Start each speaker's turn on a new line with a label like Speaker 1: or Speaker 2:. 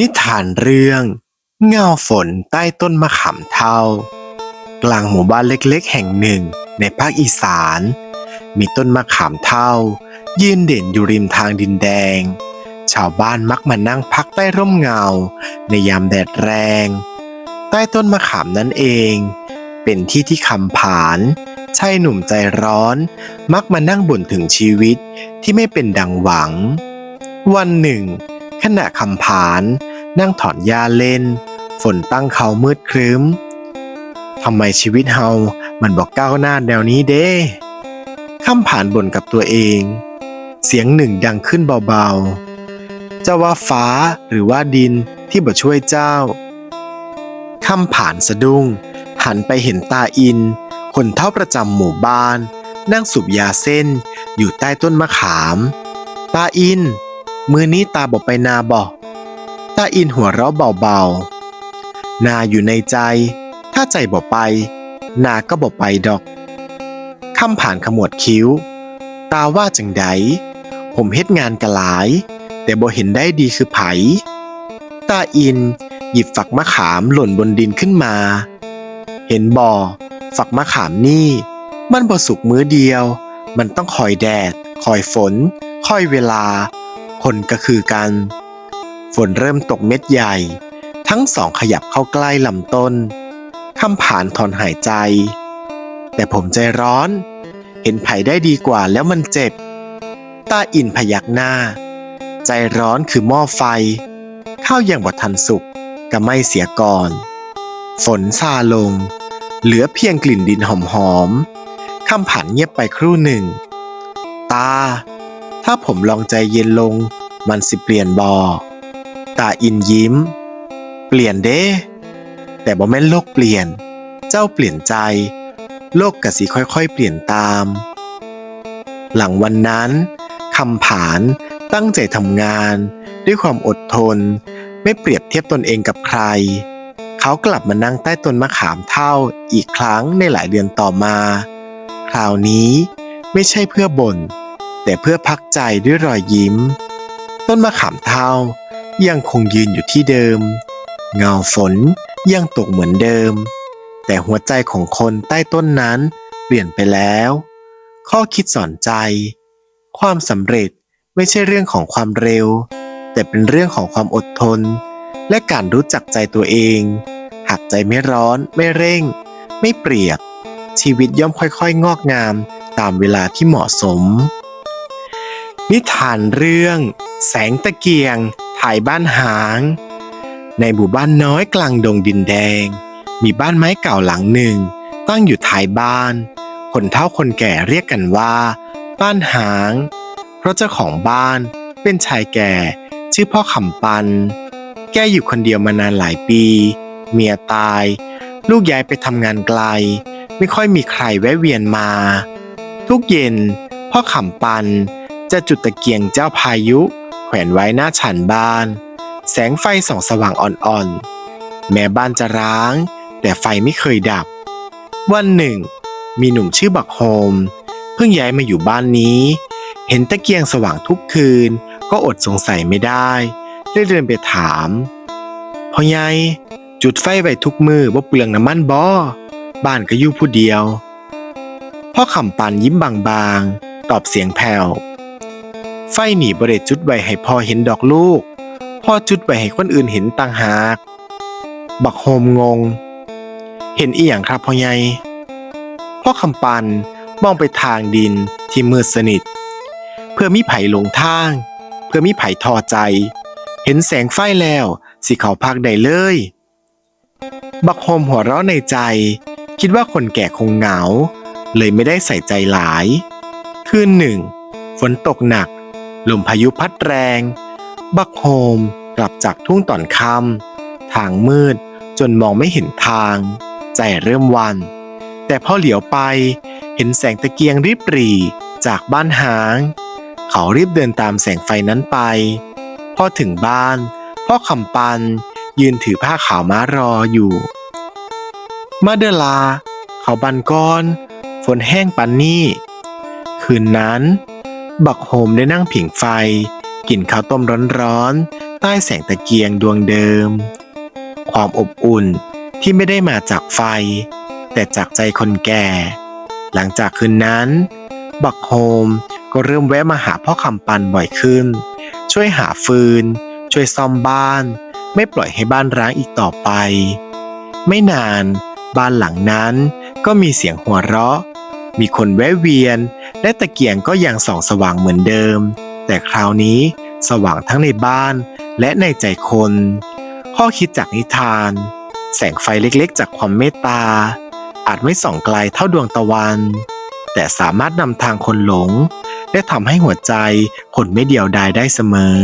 Speaker 1: นิทานเรื่องเงาฝนใต้ต้นมะขามเท่ากลางหมู่บ้านเล็กๆ แห่งหนึ่งในภาคอีสาน มีต้นมะขามเท่ายืนเด่นอยู่ริมทางดินแดง ชาวบ้านมักมานั่งพักใต้ร่มเงา ในยามแดดแรง ใต้ต้นมะขามนั่นเอง เป็นที่ที่คำผานชายหนุ่มใจร้อน มักมานั่งบ่นถึงชีวิตที่ไม่เป็นดังหวัง วันหนึ่ง ขณะคำผาน นั่งถอนหญ้าเล่น ฝนตั้งเขามืดครึ้มทำไมชีวิตเฮา มันบอกก้าวหน้าแนวนี้เด้คำผานบ่นกับตัวเอง เสียงหนึ่งดังขึ้นเบาๆ เจ้าว่าฟ้าหรือว่าดินที่บ่ช่วยเจ้าคำผานสะดุ้ง หันไปเห็นตาอิน คนเท่าประจำหมู่บ้าน นั่งสูบยาเส้น อยู่ใต้ต้นมะขาม ตาอิน มือนี้ตาบอกไปนาบอก ตาอินหัวเราะเบาๆ นาอยู่ในใจ ถ้าใจบอกไป นาก็บอกไปดอก คำผ่านขมวดคิ้ว ตาว่าจังใดผมเฮ็ดงานกะหลาย แต่บ่เห็นได้ดีคือไผ ตาอินหยิบฝักมะขามหล่นบนดินขึ้นมา เห็นบ่อ ฝักมะขามนี่ มันบ่สุกมื้อเดียว มันต้องคอยแดด คอยฝน คอยเวลา คนก็คือกัน ฝนเริ่มตกเม็ดใหญ่ ทั้งสองขยับเข้าใกล้ลำต้นคำผานถอนหายใจ แต่ผมใจร้อน เห็นไผ่ได้ดีกว่าแล้วมันเจ็บ ตาอินพยักหน้า ใจร้อนคือหม้อไฟ ข้าวยังบ่ทันสุกก็ไม่เสียก่อน ฝนซาลง เหลือเพียงกลิ่นดินหอมๆคำผันเงียบไปครู่หนึ่ง ตา ถ้าผมลองใจเย็นลง มันสิเปลี่ยนบอ ตาอินยิ้ม เปลี่ยนเด้ แต่บ่แม่นโลกเปลี่ยน เจ้าเปลี่ยนใจ โลกกะสิค่อยๆ เปลี่ยนตาม หลังวันนั้นคำผานตั้งใจทำงาน ด้วยความอดทน ไม่เปรียบเทียบตนเองกับใคร เขากลับมานั่งใต้ต้นมะขามเท่าอีกครั้งในหลายเดือนต่อมา คราวนี้ไม่ใช่เพื่อบน่นแต่เพื่อพักใจด้วยรอยยิ้ม ต้นมะขามเท่า ยังคงยืนอยู่ที่เดิม เงาฝนยังตกเหมือนเดิม แต่หัวใจของคนใต้ต้นนั้นเปลี่ยนไปแล้ว ข้อคิดสอนใจ ความสำเร็จไม่ใช่เรื่องของความเร็ว แต่เป็นเรื่องของความอดทน และการรู้จักใจตัวเอง หากใจไม่ร้อนไม่เร่ง ไม่เปรียบ ชีวิตย่อมค่อยๆ งอกงามตามเวลาที่เหมาะสม นิทานเรื่อง แสงตะเกียง ถ่ายบ้านหาง ในหมู่บ้านน้อยกลางดงดินแดง มีบ้านไม้เก่าหลังหนึ่ง ตั้งอยู่ท้ายบ้าน คนเฒ่าคนแก่เรียกกันว่า บ้านหาง เพราะเจ้าของบ้านเป็นชายแก่ ชื่อพ่อขำปัน แกอยู่คนเดียวมานานหลายปี เมียตาย ลูกย้ายไปทำงานไกล ไม่ค่อยมีใครแวะเวียนมา ทุกเย็น พ่อขำปันจะจุดตะเกียงเจ้าพายุ แขวนไว้หน้าฉันบ้าน แสงไฟส่องสว่างอ่อนๆ แม้บ้านจะร้าง แต่ไฟไม่เคยดับ วันหนึ่ง มีหนุ่มชื่อบักโฮม เพิ่งย้ายมาอยู่บ้านนี้ เห็นตะเกียงสว่างทุกคืน ก็อดสงสัยไม่ได้เลยเดินไปถามพ่อใหญ่จุดไฟไว้ทุกมือว่าเปลืองน้ำมันบ่บ้านก็อยู่ผู้เดียวพ่อขำปันยิ้มบางๆ ตอบเสียงแผ่ว ไฟหนีบริจุดไว้ให้พ่อเห็นดอกลูก พ่อจุดไว้ให้คนอื่นเห็นต่างหาก บักโฮมงง เห็นอีหยังครับพ่อใหญ่พ่อคำปันมองไปทางดินที่มืดสนิท เพื่อมิไผ่หลงทาง เพื่อมิไผ่ทอใจ เห็นแสงไฟแล้วสิเขาพักได้เลย บักโฮมหัวเราะในใจ คิดว่าคนแก่คงเหงา เลยไม่ได้ใส่ใจหลาย คืนหนึ่ง ฝนตกหนัก ลมพายุพัดแรง บักโฮมกลับจากทุ่งตอนค่ำทางมืดจนมองไม่เห็นทาง ใจเริ่มวัน แต่พอเหลียวไปเห็นแสงตะเกียงริบหรี่จากบ้านหาง เขารีบเดินตามแสงไฟนั้นไป พอถึงบ้าน พ่อคำปันยืนถือผ้าขาวม้ารออยู่ มาเดลา เขาบันก้อน ฝนแห้งปันนี่ คืนนั้น บักโฮมได้นั่งผิงไฟ กินข้าวต้มร้อนๆ ใต้แสงตะเกียงดวงเดิม ความอบอุ่นที่ไม่ได้มาจากไฟ แต่จากใจคนแก่ หลังจากคืนนั้น บักโฮมก็เริ่มแวะมาหาพ่อคำปันบ่อยขึ้น ช่วยหาฟืน ช่วยซ่อมบ้าน ไม่ปล่อยให้บ้านร้างอีกต่อไป ไม่นาน บ้านหลังนั้นก็มีเสียงหัวเราะ มีคนแวะเวียน และตะเกียงก็ยังส่องสว่างเหมือนเดิม แต่คราวนี้สว่างทั้งในบ้านและในใจคน ข้อคิดจากนิทาน แสงไฟเล็กๆ จากความเมตตา อาจไม่ส่องไกลเท่าดวงตะวัน แต่สามารถนำทางคนหลง และทำให้หัวใจคนไม่เดียวดายได้เสมอ